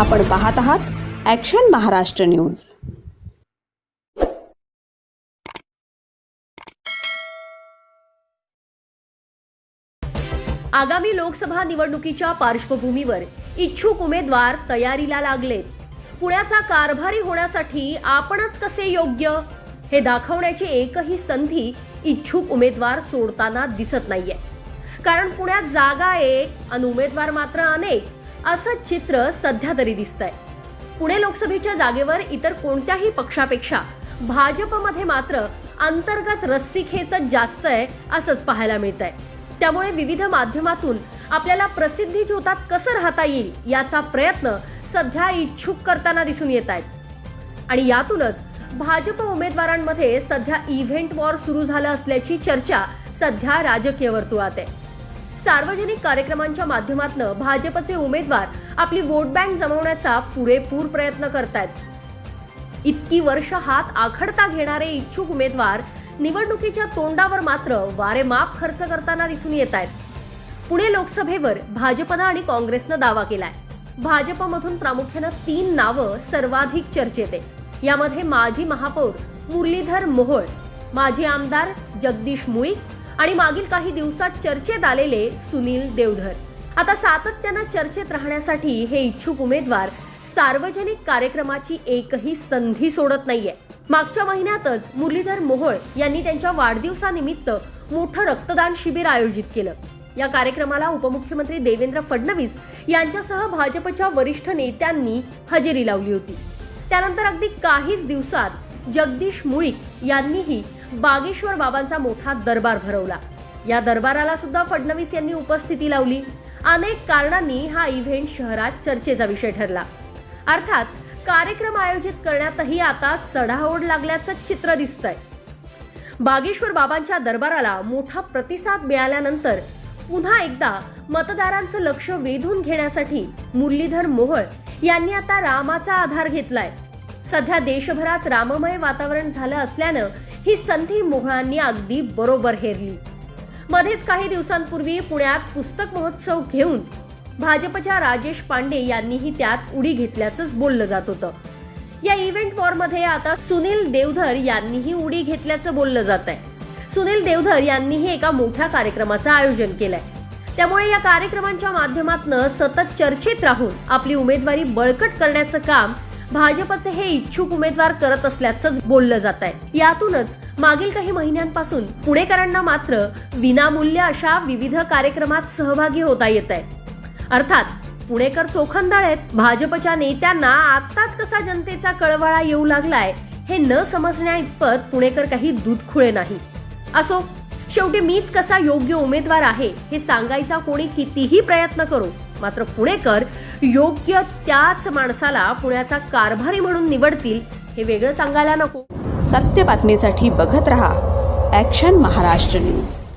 आपण पाहत आहात ॲक्शन महाराष्ट्र न्यूज आगामी लोकसभा निवडणुकीच्या पार्श्वभूमीवर इच्छुक उमेदवार तयारीला लागलेत पुण्याचा कारभारी होण्यासाठी आपणच कसे योग्य? हे दाखवण्याची एकही संधी इच्छुक उमेदवार सोडताना दिसत नाहीये. कारण पुण्यात जागा एक आणि उमेदवार मात्र अनेक. असं चित्र सध्या तरी दिसतंय. पुणे लोकसभेच्या जागेवर इतर कोणत्याही पक्षापेक्षा भाजपमध्ये मात्र अंतर्गत रस्सीखेचच जास्त आहे असंच पाहायला मिळत आहे त्यामुळे विविध माध्यमातून आपल्याला प्रसिद्धी ज्योतात कसं राहता येईल याचा प्रयत्न सध्या इच्छुक करताना दिसून येत आहेत. आणि यातूनच भाजप उमेदवारांमध्ये सध्या इव्हेंट वॉर सुरू झालं असल्याची चर्चा सध्या राजकीय वर्तुळात आहे. सार्वजनिक कार्यक्रमांच्या माध्यमातून भाजपचे उमेदवार आपली वोट बँक जमवण्याचा पुरेपूर प्रयत्न करतायत. इतकी वर्ष हात आखडता घेणारे इच्छुक उमेदवार निवडणुकीच्या तोंडावर मात्र वारेमाप खर्च करताना दिसून येत आहेत पुणे लोकसभेवर भाजपनं आणि काँग्रेसनं दावा केलाय. भाजपमधून प्रामुख्यानं तीन नावं सर्वाधिक चर्चेत आहे यामध्ये माजी महापौर मुरलीधर मोहोळ माजी आमदार जगदीश मुळीक आणि मागील काही दिवसात चर्चेत आलेले सुनील देवधर. आता सातत्यानं चर्चेत राहण्यासाठी हे इच्छुक उमेदवार सार्वजनिक कार्यक्रमाची एकही संधी सोडत नाहीये. मागच्या महिन्यातच मुरलीधर मोहोळ यांनी त्यांच्या वाढदिवसानिमित्त मोठं रक्तदान शिबिर आयोजित केलं. या कार्यक्रमाला उपमुख्यमंत्री देवेंद्र फडणवीस यांच्यासह भाजपच्या वरिष्ठ नेत्यांनी हजेरी लावली होती. त्यानंतर अगदी काहीच दिवसात जगदीश मुळीक यांनीही बागेश्वर बाबांचा मोठा दरबार भरवला. या दरबाराला सुद्धा फडणवीस यांनी उपस्थिती लावली. अनेक कारणांनी हा इव्हेंट शहरात चर्चेचा विषय ठरला. अर्थात कार्यक्रम आयोजित करण्यातही आता चढाओढ लागल्याचं चित्र दिसतंय. बागेश्वर बाबांच्या दरबाराला मोठा प्रतिसाद मिळाल्यानंतर पुन्हा एकदा मतदारांचं लक्ष वेधून घेण्यासाठी मुरलीधर मोहोळ यांनी आता रामाचा आधार घेतलाय. सध्या देशभरात राममय वातावरण झालं असल्यानं ही संधी मोहळांनी अगदी बरोबर हेरली. मध्येच काही दिवसांपूर्वी पुण्यात पुस्तक महोत्सव घेऊन भाजपच्या राजेश पांडे यांनीही त्यात उडी घेतल्याचंच बोललं जात होतं. या इव्हेंट वॉरमध्ये आता सुनील देवधर यांनीही उडी घेतल्याचं बोललं जात आहे सुनील देवधर यांनीही एका मोठ्या कार्यक्रमाचं आयोजन केलंय. त्यामुळे या कार्यक्रमांच्या माध्यमातून सतत चर्चेत राहून आपली उमेदवारी बळकट करण्याचं काम भाजपचे हे इच्छुक उमेदवार करत असल्याचं बोललं जात आहे. यातूनच मागील काही महिन्यांपासून पुणेकरांना मात्र विनामूल्य अशा विविध कार्यक्रमात सहभागी होता येत आहे. अर्थात पुणेकर चोखंदळ आहेत भाजपच्या नेत्यांना आत्ताच कसा जनतेचा कळवळा येऊ लागलाय हे न समजण्या इतपत पुणेकर काही दूधखुळे नाही. असो शेवटी मीच कसा योग्य उमेदवार आहे हे सांगायचा कोणी कितीही प्रयत्न करो मात्र पुणेकर योग्य त्याच माणसाला पुण्याचा कारभारी म्हणून निवडतील हे वेगळं सांगायला नको. सत्य बातमीसाठी बघत रहा ॲक्शन महाराष्ट्र न्यूज